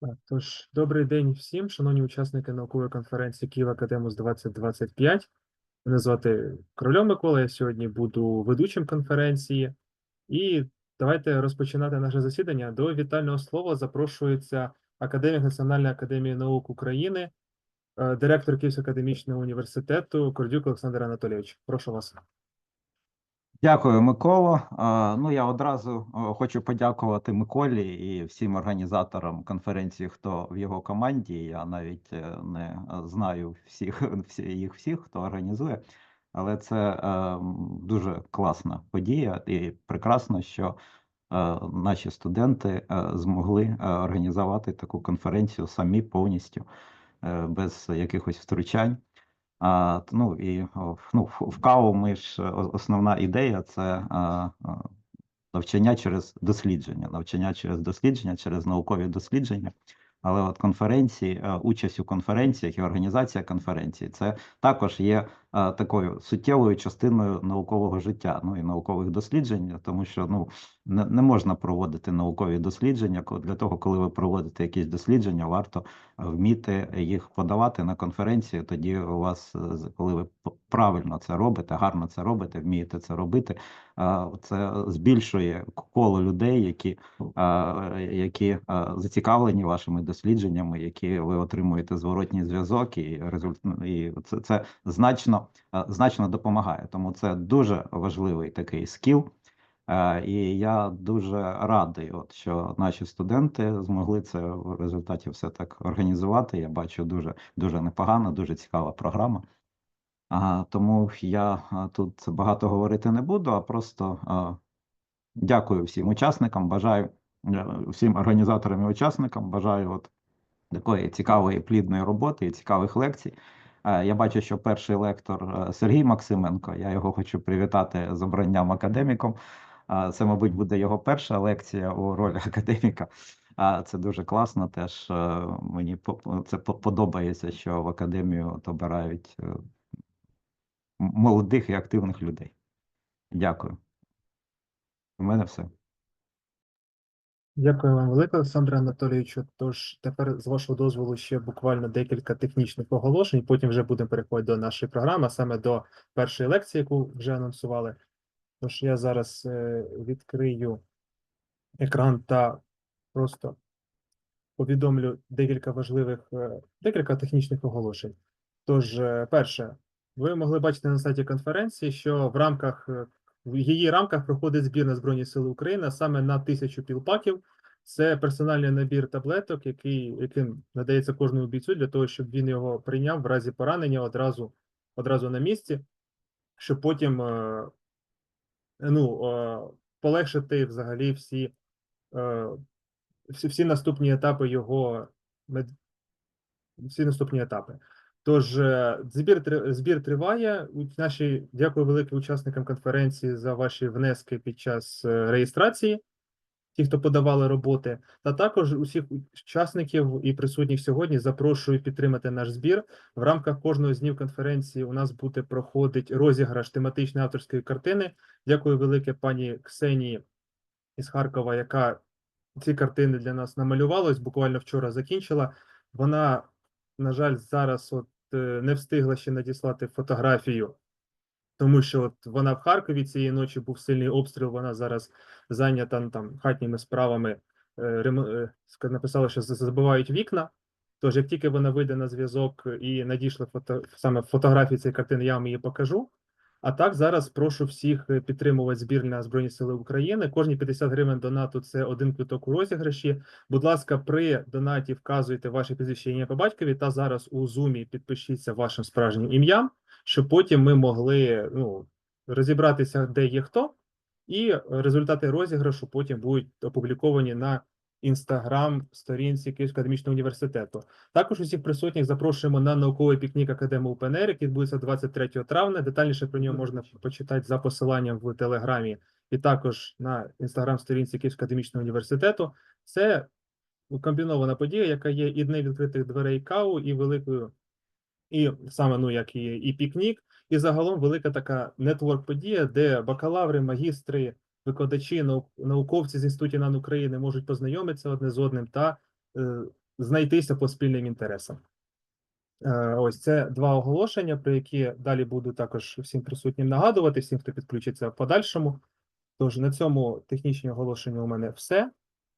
Так, Тож, добрий день всім, шановні учасники наукової конференції Київ Академус 2025. Мене звати Корольов Микола, я сьогодні буду ведучим конференції. І давайте розпочинати наше засідання. До вітального слова запрошується академік Національної академії наук України, е, директор Київського академічного університету Кордюк Олександр Анатолійович. Прошу вас. Дякую, Микола. Ну, я одразу хочу подякувати Миколі і всім організаторам конференції, хто в його команді. Я навіть е, не е, знаю всіх, їх всіх, хто організує, але це е, дуже класна подія, і прекрасно, що наші студенти змогли організувати таку конференцію самі повністю, без якихось втручань. Ну і ну, в КАУ ми ж основна ідея це навчання через дослідження, навчання через дослідження, через наукові дослідження. Але от конференції, участь у конференціях і організація конференції це також є такою суттєвою частиною наукового життя, ну і наукових досліджень, тому що ну не, не можна проводити наукові дослідження. Для того, коли ви проводите якісь дослідження, варто вміти їх подавати на конференції. Тоді у вас, е, коли ви правильно це робите, гарно це робите, вмієте це робити. Це збільшує коло людей, які, які зацікавлені вашими дослідженнями, які ви отримуєте зворотній зв'язок, і результ... і це, це значно, е, значно допомагає. Тому це дуже важливий такий скіл. Е, І я дуже радий, от що наші студенти змогли це в результаті все так організувати. Я бачу дуже дуже непогана, дуже цікава програма. А, тому я тут багато говорити не буду, а просто а, дякую всім учасникам. Бажаю е, всім організаторам і учасникам. Бажаю от такої цікавої плідної роботи і цікавих лекцій. Е, Я бачу, що перший лектор е, Сергій Максименко. Я його хочу привітати з обранням академіком. Це, мабуть, буде його перша лекція у ролі академіка. А це дуже класно. Теж е, мені це подобається, що в академію обирають е, молодих і активних людей. Дякую. У мене все. Дякую вам велике, Олександре Анатолійовичу. Тож тепер, з вашого дозволу, ще буквально декілька технічних оголошень. Потім вже будемо переходити до нашої програми, а саме до першої лекції, яку вже анонсували. Тож я зараз е, відкрию екран та просто повідомлю декілька важливих, е, декілька технічних оголошень. Тож, е, перше, ви могли бачити на сайті конференції, що в рамках в її рамках проходить збір на Збройні Сили України саме на тисячу пілпаків. Це персональний набір таблеток, який, яким надається кожному бійцю для того, щоб він його прийняв в разі поранення одразу, одразу на місці, щоб потім е, ну, е, полегшити взагалі всі, е, всі, всі наступні етапи його всі наступні етапи. Тож е, збір збір триває. Наші дякую велике учасникам конференції за ваші внески під час е, реєстрації, ті, хто подавали роботи, та також усіх учасників і присутніх сьогодні запрошую підтримати наш збір. В рамках кожного з днів конференції у нас буде проходить розіграш тематичної авторської картини. Дякую велике пані Ксенії із Харкова, яка ці картини для нас намалювала. Ось буквально вчора закінчила. Вона, на жаль, зараз от не встигла ще надіслати фотографію, тому що от вона в Харкові цієї ночі був сильний обстріл. Вона зараз зайнята ну, там хатніми справами. е, е, Написала, що забивають вікна. Тож, як тільки вона вийде на зв'язок і надійшла фото саме фотографії цієї картини, я вам її покажу. А так зараз прошу всіх е, підтримувати збір на Збройні Сили України. Кожні 50 гривень донату це один квиток у розіграші. Будь ласка, при донаті вказуйте ваше прізвище по батькові та зараз у зумі підпишіться вашим справжнім ім'ям, щоб потім ми могли ну, розібратися, де є хто, і результати розіграшу потім будуть опубліковані на інстаграм сторінці Київського академічного університету. Також усіх присутніх запрошуємо на науковий пікнік Академії УПНР, який відбудеться 23 травня. Детальніше про нього можна почитати за посиланням в телеграмі і також на інстаграм-сторінці Київського академічного університету. Це комбінована подія, яка є і днем відкритих дверей КАУ, і великою, і саме ну як і, і пікнік, і загалом велика така нетворк-подія, де бакалаври, магістри, викладачі, наук- науковці з інститутів НАН України можуть познайомитися одне з одним та е, знайтися по спільним інтересам. Е, Ось це два оголошення, про які далі буду також всім присутнім нагадувати, всім, хто підключиться в подальшому. Тож на цьому технічні оголошення у мене все.